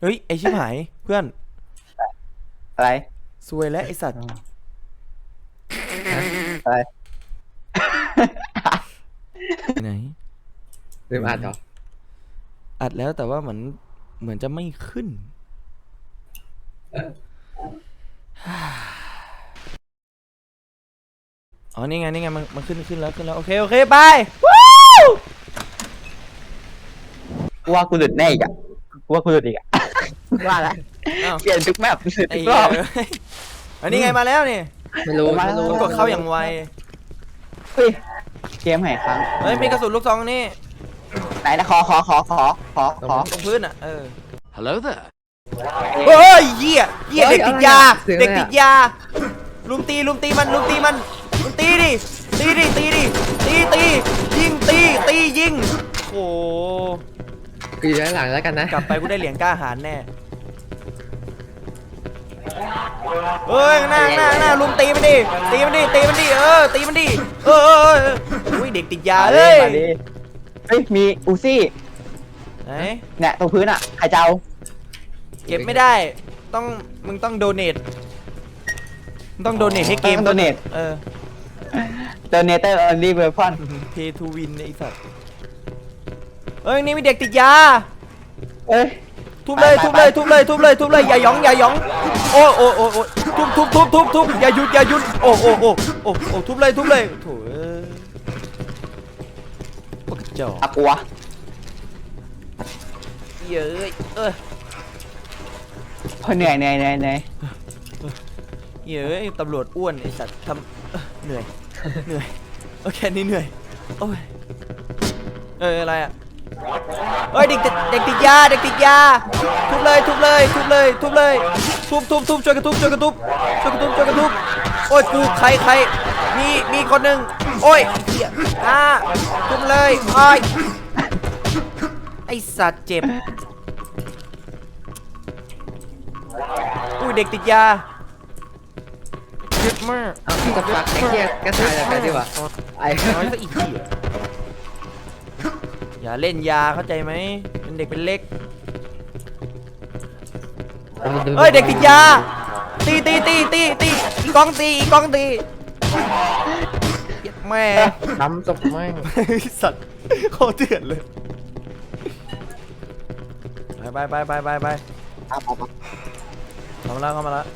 เฮ้ย ไอชิบหาย เพื่อนอะไรซวยแล้วไอสัตว์อะไรไหนลืมอ่านเหรออัดแล้วแต่ว่าเหมือนเหมือนจะไม่ขึ้น อ๋อ นี่ไง นี่ไง มันมันขึ้นขึ้นแล้วขึ้นแล้ว โอเค โอเค ไปวู้กูว่ากูหลุดแน่อีกอะกูว่ากูหลุดอีกอะ ว่าละอ้าวเปลี่ยนทุกแมปหลุดไอ้ทุกเหี้รยอบเอ้ยอันนี้ไงมาแล้วนี่ไม่รู้มาไม่รู้ต้องกดเข้าอย่างไวเฮ้ยเกมไหนครั้งเฮ้ยมีกระสุนลูกซองนี่ไหนนะขอขอขอขอขอขอตรงพื้นอะเออ Hello there. เฮ้ยเหี้ยเหี้ยเด็กติดยาเด็กติดยา ลุมตีลุมตีมันลุมตีมันลุมตีดิตีดิตีดิตีตียิงตีตียิงโอ้โหกูอยู่ด้านหลังแล้วกันนะกลับไปกูได้เหรียญกล้าหาญแน่ เฮ้ยข้างหน้าข้างหน้าข้างหน้าลุมตีมันดิตีมันดิตีมันดิเออตีมันดิเออเออเอออุ้ยเด็กติดยามาเอ้ยมาดิเฮ้ยมีอูซี่ไหนเนี่ยตรงพื้นอะใครจะเอาเก็บไม่ได้ต้องมึงต้องโดเนทมึงต้องโดเนทให้เกมต้องโดเนทเออโดเนเตอร์ออนลี่เวอร์พอน pay to win ไอ้สัตว์เอ้ยนี่มีเด็กติดยาเอ้ยทุบเลยไปทุบไปเลยทุบเลยทุบเลยทุบเลยอย่าหยองอย่าหยอง โอ้โอ้โอ้โอ้ทุบทุบทุบทุบทุบอย่าหยุดอย่าหยุดโอ้โอ้โอ้โอ้โอ้ทุบเลยทุบเลยโถ่เอ้ยพวกกระจอกอะกลัวเย้ยเออโอ้ยเหนื่อยเหนื่อยเหนื่อยเหนื่อยเย้ยตำรวจอ้วนไอ้สัตว์ทำเอ้อเหนื่อยเหนื่อยโอเคนี่เหนื่อยโอ้ยเอ้ยอะไรอะเฮ้ยเด็กติดเด็กติดยาเด็กติดยาทุบเลยทุบเลยทุบเลยทุบเลย ทุบทุบทุบช่วยกันทุบช่วยกันทุบช่วยกันทุบช่วยกันทุบโอ้ยกูใครใครมีมีคนหนึ่งโอ้ยเหี้ยอ่าทุบเลยโอ้ยไอสัตว์เจ็บอุ้ยเด็กติดยาเจ็บมากเอากับปักไอ้เหี้ยก็ตายแล้วกันดีกว่าไอ้น้อยซะอีกทียอย่าเล่นยาเข้าใจไหมเป็นเด็กเป็นเล็ก เฮ้ยเด็กติดยาตีตีตีตีตีอีกกองตีอีกกองตีเหี้ยแม่ทำศพแม่งสัตว์โคตรเถื่อนเลย ไปไปไปไปไปไปเอาเอาเอาเข้ามาแล้วเข้ามาแล้ว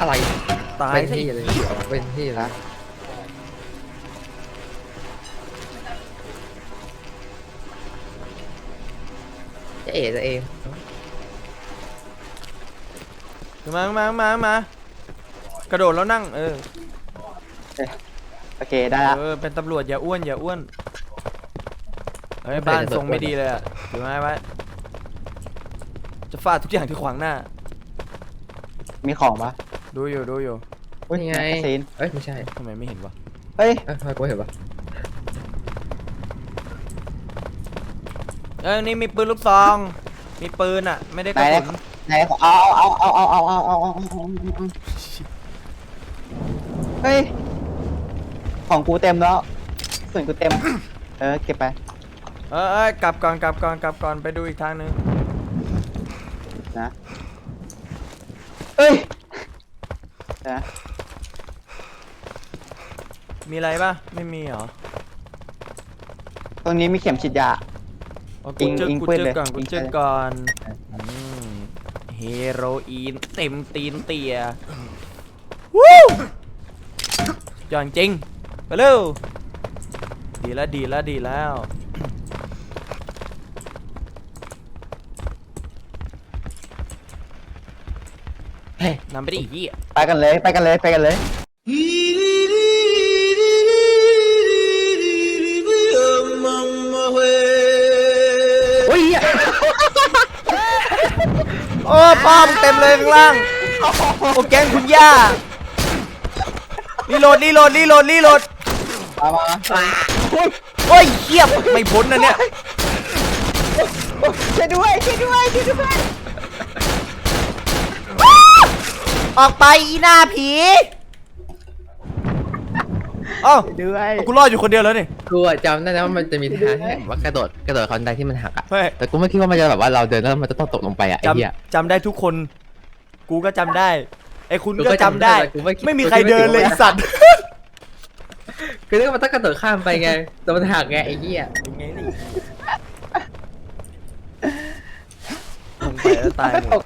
อะไรตายเป็นซะที่อีกเลยเป็นที่เลย จะเอ๋จะเองมามามามากระโดดแล้วนั่ง เออ โอเคได้ละเออ เป็นตำรวจอย่าอ้วนอย่าอ้วน เฮ้ย บ้านทรงไม่ดีเลยอะถือไม้ไว้ จะฟาดทุกอย่างที่ขวางหน้า มีของปะดูอยู่ดูอยู่นี่ไงเอ้ยไม่ใช่ทำไมไม่เห็นวะเฮ้ยเอ้ยทำไมกูเห็นวะ เออนี่มีปืนลูกซอง มีปืนอะ ไม่ได้กระสุนไหนของเอาเอาเอาเอาเอาเอาเอาเอาเอาเฮ้ยของกูเต็มแล้วส่วนกูเต็ม เออเก็บไปเออเอยกลับก่อนกลับก่อนกลับก่อนไปดูอีกทางหนึงนะเฮ้ยนะมีอะไรปะไม่มีเหรอตรงนี้มีเข็มฉีดยาเอาอิกูงเจออิงกูปืนเจอเลยก่อนกูอิงเจอไปเลยก่อนอืมเฮโรอีนเต็มตีนเตียวู้จอนจริงไปเร็วดีแล้วดีแล้วดีแล้วเฮ้ยนำไปดิไอ้เหี้ยไปกันเลยไปกันเลยไปกันเลย อ้ยเหี้ยโอ้ป้อมงเต็มเลยข้างล่าง โอ้แกงคุณย่ารีโหลดรีโหลดรีโหลดรีโหลดมามาโอ้ยเหี้ยไม่พ้นนะเนี่ยช่วยด้วยช่วยด้วยช่วยด้วยออกไปอีหน้าผีเอ้าช่วยด้วย เอากูรอดอยู่คนเดียวแล้วนี่ กูอะจำได้นะว่ามันจะมีทางที่แบบว่ากระโดดกระโดดคอนไดที่มันหักอะไม่แต่กูไม่คิดว่ามันจะแบบว่าเราเดินแล้วมันจะต้องตกลงไปอะไอ้เหี้ยจำจำได้ทุกคน กูก็จำได้ ไอ้คุณก็จำได้ได้แต่กูไม่คิดไม่มีใครเดินเลยไอ้สัตว์คือนึกว่ามันต้องกระโดดข้ามไปไงแต่มันหักไงไอ้เหี้ยเป็นไงนี่ลงไปแล้วตายหมด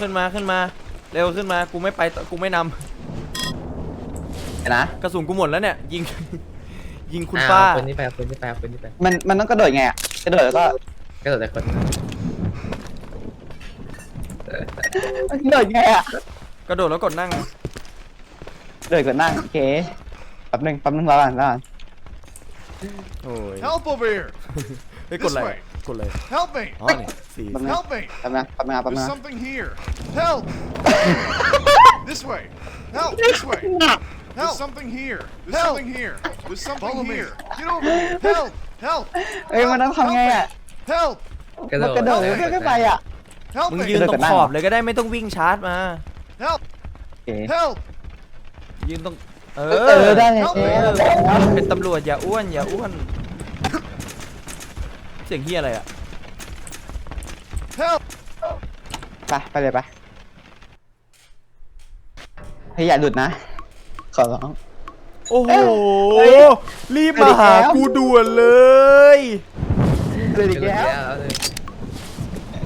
ขึ้นมาขึ้นมา เร็วขึ้นมา กูไม่ไปต่อกูไม่นเดี๋ยว นะำกระสุนกูหมดแล้วเนี่ย ยิง ยิงคุณอ่ป้า เอคนนี้ไปเอาคนนี้ไปเอาคนนี้ไปมันมันต้องกระโดดไงอะกระโดดแล้วก็กระโดดแต่คนมันกระโดดไงอะกระโดดแล้วกดนั่งกระโดดกดนั่งโอเคแป๊บหนึงแป๊บหนึงรอก่อนรอก่อนโอ้ย Help over here! เฮ้ยกดอะไร This way กดเลย Help me! อ๋อนี่สี่แป๊บนึง Help me! แป๊บนึงแป๊บนึงแป๊บนึ There's ง something here. Help! this way. Help! This way. There's something here. There's something here. There's something here. Get over here. Help! Help! เอ้ยมันต้องทำไงอะ Help! กระโดมันดกระโดดแล้วขึ้นไปอะ Help มึง me! ยืนตรงขอบเลยก็ได้ไม่ต้องวิ่งชาร์จมา Help! โอเค Help! ยืนตรง เอเออได้เลย Help เจ๊ me! เป็นตำรวจอย่าอ้วนอย่าอ้วน เสียงเฮียอะไรอะ Help! ไปไปเลยไปเฮ้ยอย่าหลุดนะ ขอร้อง โอ้โหเฮ้ยรีบมาหาเดี๋ยวกูด่วนเลยหลุดอีกกระโดดแล้วแล้วเลย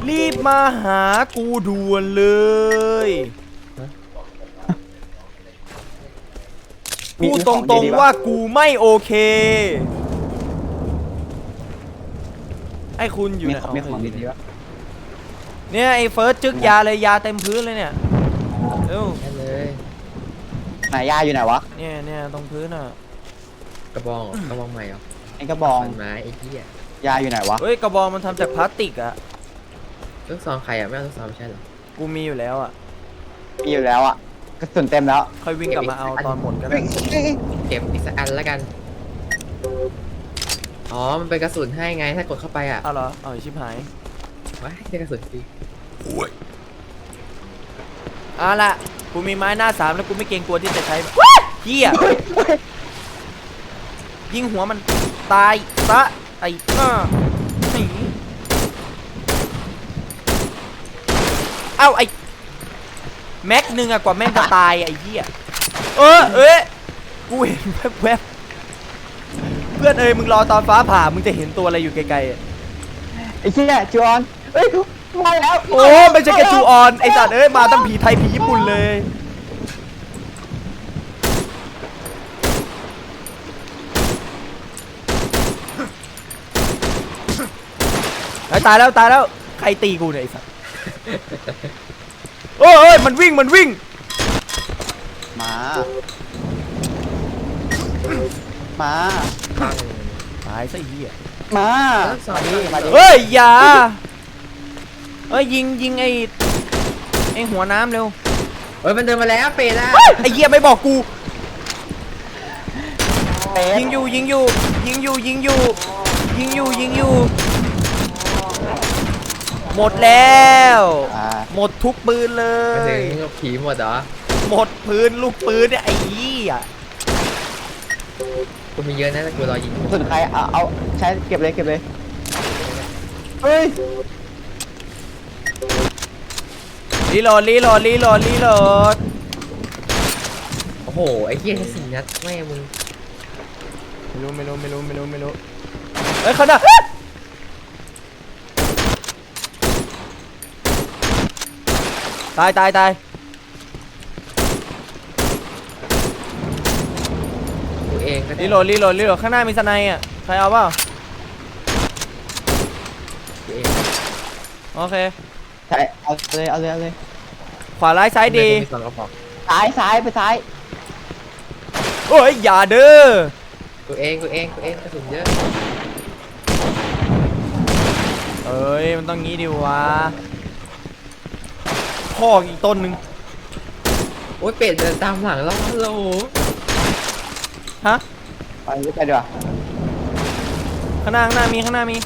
รีบมาหากูด่วนเลยมีพูดมีตของรงดีๆๆปะว่ากูไม่โอเค ไอ้คุณอยู่มีไหนของมีของดีๆวะเนี่ยไอ้เฟิร์สจึกยาเลยยาเต็มพื้นเลยเนี่ยเอ้าแค่เลย ไหนยาอยู่ไหนวะเนี่ยเนี่ยตรงพื้นอะกระบองเหรอกระบองใหม่เหรอไอ้กระบองมันไม้ไอ้เหี้ยยาอยู่ไหนวะเฮ้ยกระบองมันทำจากพลาสติกอะลูกซองใครอะไม่เอาลูกซองไม่ใช่เหรอกูมีอยู่แล้วอะมีอยู่แล้วอะกระสุนเต็มแล้วค่อยวิ่งกลับมาเอาตอนหมดก็ได้เอ้ยเอ้ยเก็บอีกสักอันแล้วกันอ๋อมันเป็นกระสุนให้ไงถ้ากดเข้าไปอะเอาเหรอเอาชิบหายว้ายได้กระสุนฟรีเอาล่ะ กูมีไม้หน้าสามแล้วกูไม่เกรงกลัวที่จะใช้ว้ายเฮียเฮ้ยเฮ้ยยิงหัวมันตายซะไอ้อ้าหนีเอ้าไอ้แม็กหนึ่งอะกว่าแม่งจะตายไอ้เหี้ยเออเอ้ยกูเห็นแวบๆเพื่อนเอ้ยมึงรอตอนฟ้าผ่ามึงจะเห็นตัวอะไรอยู่ไกลๆอะไอ้เชี่ยจูออนเฮ้ยกู มาแล้วโอ้ไม่ใช่แกจูออนไอ้สัตว์เอ้ยมาตั้งผีไทยผีญี่ปุ่นเลยเฮ้ยตายแล้วตายแล้วใครตีกูเนี่ยไอ้สัตว์โอ้ยเอ้ยมันวิ่งมันวิ่ง มา มาปังตายซะไอ้เหี้ยมา มาดิมาดิเฮ้ยอย่า เอ้ยยิงยิงไอ้ไอ้หัวน้ำเร็วเฮ้ยมันเดินมาแล้วเป็ดอะเฮ้ยไอ้เหี้ยไม่บอกกู เป๊ะยิงอยู่ยิงอยู่ยิงอยู่ยิงอยู่ยิงอยู่ยิงอยู่ หมดแล้ว อ่าหมดทุกปืนเลมาถึยงผีหมดเหรอหมดปืนลูกปืนเนี่ยไอ้ยี่อะกูมีเยอะนะแต่กูรอยิงกระสุนใครเอาเอาใช้เก็บเลยเก็บเลยเฮ้ย รีโหลดรีโหลดรีโหลดรีโหลดโอ้โห ไอ้เหี้ยแค่สี่นัดแม่มึงไม่รู้ไม่รู้ไม่รู้ไม่รู้ไม่รู้เฮ้ยเขาน่ะตายตายตายกูเองก็ได้รีโหลดรีโหลดรีโหลดข้างหน้ามีสไนด์อะใครเอาเปล่ากูเอง โอเค ใช่เอาเลยเอาเลยเอาเลยขวาร้ายซ้ายดีกูมีสองกระบอกซ้ายซ้ายไปซ้ายโอ้ยอย่าเด้อกูเองกูเองกูเองกระสุนเยอะเอ้ยมันต้องงี้ดิวะพอกอีกต้นหนึ่งโอ้ยเป็ดเดินตามหลังเราฮัลโหลฮะไปไปดีกว่าข้างหน้าข้างหน้ามีข้างหน้ามี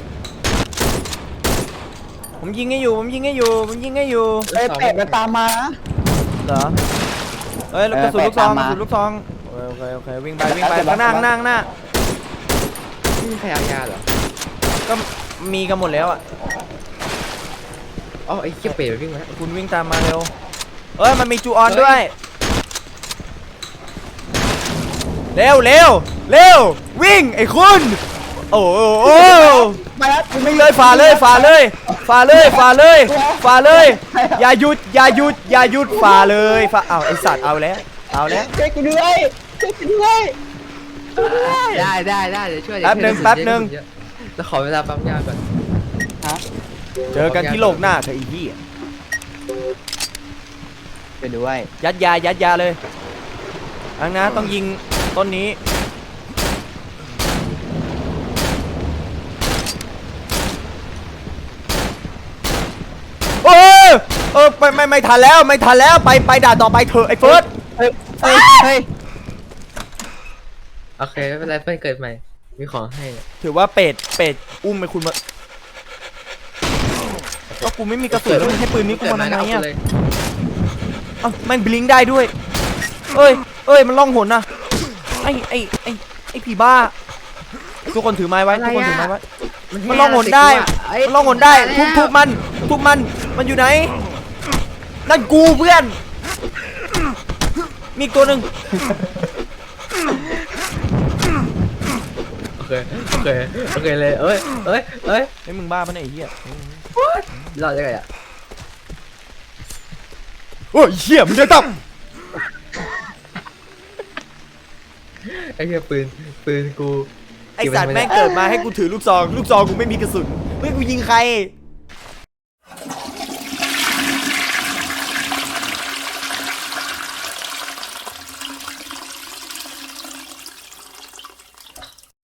ผมยิงให้อยู่ ผมยิงให้อยู่ ผมยิงให้อยู่ เอ้ยเป็ดมันตามมานะเหรอเอ้ยแล้วเออกระสุนลูกซองไปกตามระมาสุนลูกซองโอเคโอเควิ่งไปวิ่งไปข้างหน้าข้างหน้าข้างหน้าไม่มีใครเอายาเหรอก็มีกันหมดแล้วอะอ๋อไอ้เขี้ยเป๋วิ่งมาคุณวิ่งตามมาเร็วเอ้ยมันมีจูออนด้วยเร็วเร็วเร็ววิ่งไอ้คุณ โอ้โหโอ้มาแล้ววิ่งเลยฝ่าเลยฝ่าเลยฝ่าเลยฝ่าเลยฝ่าเลย อย่าหยุดอย่าหยุดอย่าหยุดฝ่าเลยฝ่าเอาวไอสัตว์เอาแล้วเอาแล้วช่วยกูด้วยช่วยกูด้วยช่วยด้วยได้ได้ได้เดี๋ยวช่วยแป๊บหนึ่งเดี๋ยวช่วยแป๊บหนึ่งเดี๋ยวเราขอเวลาปั๊มยาก่อนฮะเจอกันที่โลกหน้าเถอะอีพี่ช่วยด้วยยัดยายัดยาเลยอังนะต้องยิงต้นนี้ เออ เออไม่ไม่ไม่ทันแล้วไม่ทันแล้วไปไปด่าต่อไปเถอะไอ้เฟิร์สเฮ้ยเฮ้ยเฮ้ยโอเคไม่เป็นไรเพื่อนเกิดใหม่ มีของให้เนี่ยถือว่าเป็ดเป็ดอุ้มไปคุณมาก็กูไม่มีกระสุนแล้วมึงให้ปืนนี้กูมาทำไมเกิดอะใหเลยเอ้ามันบลิงก์ได้ด้วยเอ้ยเอ้ยมันล่องหนนะไอ้ไอ้ไอ้ไอ้ผีบ้า ทุกคนถือไม้ไว้ทุกคนถือไม้ไว้มันล่องหนได้เอ้ยมันล่องหนได้ทุบทุบมันทุบมันมันอยู่ไหน นั่นกูเพื่อน มีอีกตัวหนึ่งโอเคโอเคโอเคเลยเอ้ยเอ้ยเอ้ยไอ้ยมึงบ้าปะเนี่ยไอ้เหี้ยรอดได้ไงอะโอ้ยเหี้ยมึงจะตับไอ้เหี้ยปืนปืนกูไอสัตว์แม่งเกิดมาให้กูถือลูกซอง ลูกซองกูไม่มีกระสุนเฮ้ยกูยิงใคร